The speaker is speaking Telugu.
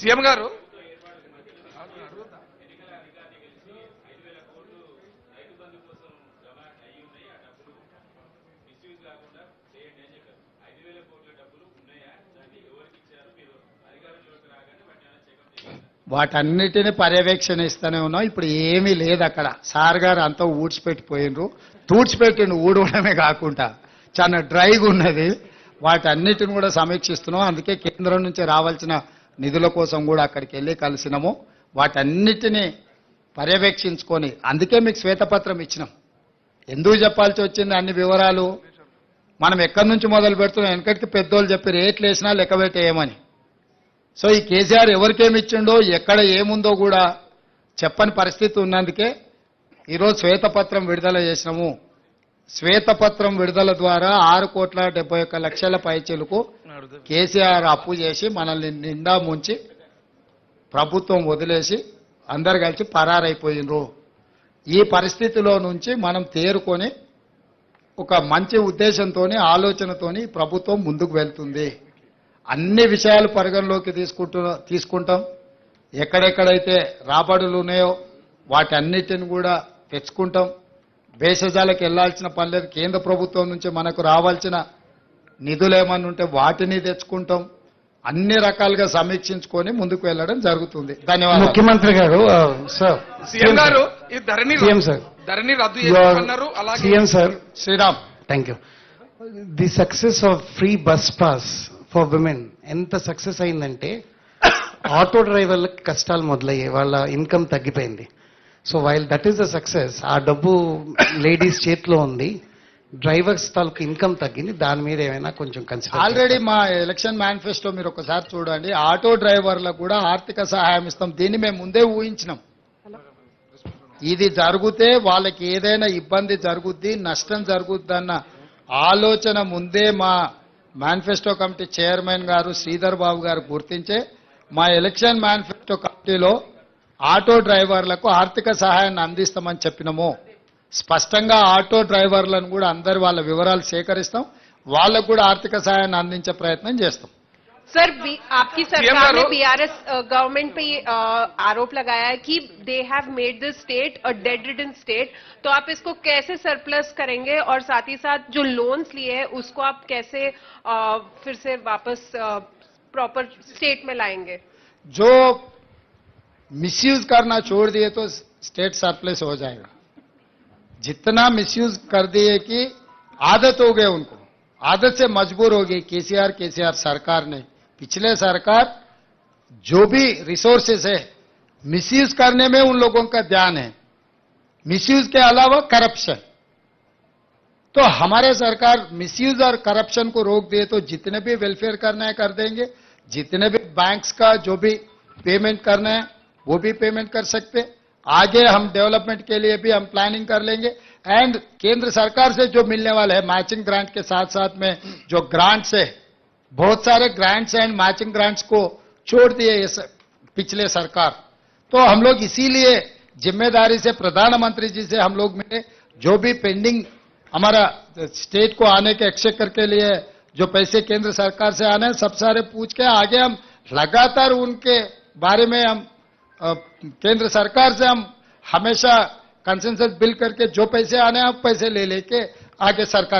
సీఎం గారు? వాటన్నిటిని పర్యవేక్షణ ఇస్తూనే ఉన్నాం. ఇప్పుడు ఏమీ లేదు అక్కడ. సార్ గారు అంతా ఊడ్చిపెట్టిపోయినరు. తూడ్చిపెట్టిండు ఊడవడమే కాకుండా. చాలా డ్రైగా ఉన్నది వాటన్నిటిని కూడా సమీక్షిస్తున్నాం. అందుకే కేంద్రం నుంచి రావాల్సిన నిధుల కోసం కూడా అక్కడికి వెళ్ళి కలిసినాము. వాటన్నిటినీ పర్యవేక్షించుకొని అందుకే మీకు శ్వేతపత్రం ఇచ్చినాం. ఎందుకు చెప్పాల్సి వచ్చింది? అన్ని వివరాలు మనం ఎక్కడి నుంచి మొదలు పెడుతున్నాం? వెనకటికి పెద్దోళ్ళు చెప్పి రేట్లు వేసినా లెక్క పెట్టేయమని సో ఈ కేసీఆర్ ఎవరికేమి ఇచ్చిండో ఎక్కడ ఏముందో కూడా చెప్పని పరిస్థితి ఉన్నందుకే ఈరోజు శ్వేతపత్రం విడుదల చేసినాము. శ్వేతపత్రం విడుదల ద్వారా ఆరు కోట్ల డెబ్బై ఒక్క లక్షల పైచీలకు కేసీఆర్ అప్పు చేసి మనల్ని నిండా ముంచి ప్రభుత్వం వదిలేసి అందరు కలిసి పరారైపోయినరు. ఈ పరిస్థితిలో నుంచి మనం తేరుకొని ఒక మంచి ఉద్దేశంతో ఆలోచనతోని ప్రభుత్వం ముందుకు వెళ్తుంది. అన్ని విషయాలు పరిగణలోకి తీసుకుంటు తీసుకుంటాం. ఎక్కడెక్కడైతే రాబడులు ఉన్నాయో వాటన్నిటిని కూడా తెచ్చుకుంటాం. భేషజాలకు వెళ్ళాల్సిన పని లేదు. కేంద్ర ప్రభుత్వం నుంచి మనకు రావాల్సిన నిధులు ఏమన్నా ఉంటే వాటిని తెచ్చుకుంటాం. అన్ని రకాలుగా సమీక్షించుకొని ముందుకు వెళ్ళడం జరుగుతుంది. ధన్యవాదాలు. ముఖ్యమంత్రి గారు సార్ సీఎం గారు ఈ ధరణి సీఎం సార్. ధరణి రద్దు చేస్తున్నారు. అలాగే CM sir. Sriram. Thank you the success of free bus pass for women ఎంత సక్సెస్ అయిందంటే ఆటో డ్రైవర్లకు కష్టాలు మొదలయ్యాయి వాళ్ళ ఇన్కమ్ తగ్గిపోయింది. So while that is the success ఆ డబ్బు లేడీస్ చేతిలో ఉంది. డ్రైవర్స్ తాలూకు ఇన్కమ్ తగ్గింది దాని మీద ఏమైనా కొంచెం కన్సిడర్ ఆల్రెడీ మా ఎలక్షన్ మేనిఫెస్టో మీరు ఒకసారి చూడండి ఆటో డ్రైవర్లకు కూడా ఆర్థిక సహాయం ఇస్తాం. దీన్ని మేము ముందే ఊహించినాం. ఇది జరిగితే వాళ్ళకి ఏదైనా ఇబ్బంది జరుగుద్ది నష్టం జరుగుద్ది అన్న ఆలోచన ముందే మా మేనిఫెస్టో కమిటీ చైర్మన్ గారు శ్రీధర్ బాబు గారు గుర్తించే మా ఎలక్షన్ మేనిఫెస్టో కమిటీలో ఆటో డ్రైవర్లకు ఆర్థిక సహాయాన్ని అందిస్తామని చెప్పినము. స్పష్టంగా ఆటో డ్రైవర్లను కూడా అందరి వాళ్ళ వివరాలు సేకరిస్తాం వాళ్ళకు కూడా ఆర్థిక సహాయాన్ని అందించే ప్రయత్నం చేస్తాం सर बी- आपकी सरकार ने गारो- बीआरएस गवर्नमेंट पे ये, अ, आरोप लगाया है कि they have made this state a debt ridden state तो आप इसको कैसे सरप्लस करेंगे और साथ ही साथ जो लोन्स लिए हैं उसको आप कैसे अ, फिर से वापस प्रॉपर स्टेट में लाएंगे जो मिसयूज करना छोड़ दिए तो स्टेट सरप्लस हो जाएगा जितना मिसयूज कर दिए कि आदत हो गए उनको। आदत से मजबूर हो गई केसीआर केसीआर सरकार ने। पिछले सरकार जो भी रिसोर्सेस है मिसयूज करने में उन लोगों का ध्यान है। मिसयूज के अलावा करप्शन तो हमारे सरकार मिसयूज और करप्शन को रोक दिए तो जितने भी वेलफेयर करना है कर देंगे। जितने भी बैंक्स का जो भी पेमेंट करना है, वो भी पेमेंट कर सकते आगे हम डेवलपमेंट के लिए भी हम प्लानिंग कर लेंगे। एंड केंद्र सरकार से जो मिलने वाला है मैचिंग ग्रांट के साथ साथ में जो ग्रांट्स है, बहुत सारे ग्रांट्स एंड मैचिंग ग्रांट्स को छोड़ दिए पिछले सरकार। तो हम लोग इसीलिए ज़िम्मेदारी से, प्रधानमंत्री जी से हम लोग मिले जो भी पेंडिंग हमारा स्टेट को आने के एक्सचेकर के लिए जो पैसे केंद्र सरकार से आने सब सारे पूछ के आगे हम लगातार उनके बारे में हम केंद्र सरकार से हम हमेशा कंसेंसस बिल करके जो पैसे आने हैं पैसे ले लेके आगे सरकार